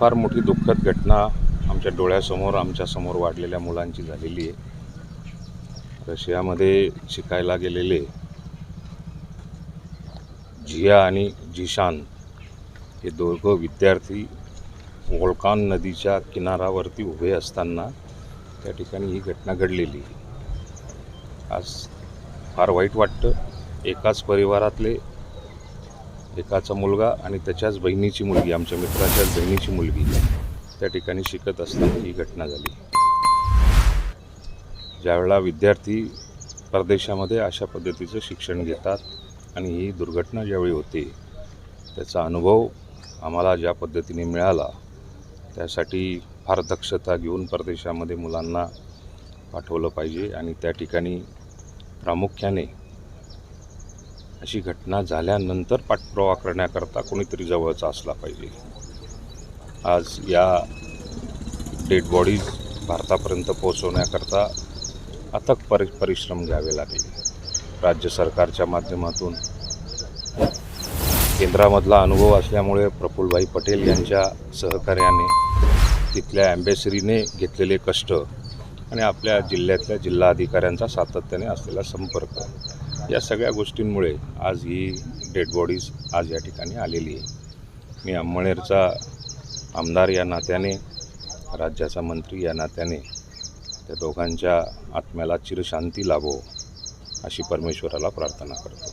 फार मोठी दुःखद घटना आमच्या डोळ्यासमोर आमच्यासमोर वाढलेल्या मुलांची झालेली आहे. रशियामध्ये शिकायला गेलेले झिया आणि झिशान हे दोघं विद्यार्थी वोल्कान नदीच्या किनारावरती उभे असताना त्या ठिकाणी ही घटना घडलेली. आज फार वाईट वाटतं. एकाच परिवारातले एकाचा मुलगा आणि त्याच्याच बहिणीची मुलगी आमच्या मित्राच्याच बहिणीची मुलगी त्या ठिकाणी शिकत असताना ही घटना झाली. ज्यावेळेला विद्यार्थी परदेशामध्ये अशा पद्धतीचं शिक्षण घेतात आणि ही दुर्घटना ज्यावेळी होते त्याचा अनुभव आम्हाला ज्या पद्धतीने मिळाला त्यासाठी फार दक्षता घेऊन परदेशामध्ये मुलांना पाठवलं पाहिजे आणि त्या ठिकाणी प्रामुख्याने अशी घटना झाल्यानंतर पाठपुरावा करण्याकरता कोणीतरी जवळचा असला पाहिजे. आज या डेड बॉडीज भारतापर्यंत पोहोचवण्याकरता अथक परि परिश्रम घ्यावे लागले. राज्य सरकारच्या माध्यमातून केंद्रामधला अनुभव असल्यामुळे प्रफुल्लभाई पटेल यांच्या सहकार्याने तिथल्या ॲम्बेसरीने घेतलेले कष्ट आणि आपल्या जिल्ह्यातल्या जिल्हा अधिकाऱ्यांचा सातत्याने असलेला संपर्क या सगळ्या गोष्टींमुळे आज ही डेड बॉडीज आज या ठिकाणी आलेली आहे. मी अंमळनेरचा आमदार या नात्याने राज्याचा मंत्री या नात्याने त्या दोघांच्या आत्म्याला चिरशांती लाभो अशी परमेश्वराला प्रार्थना करतो.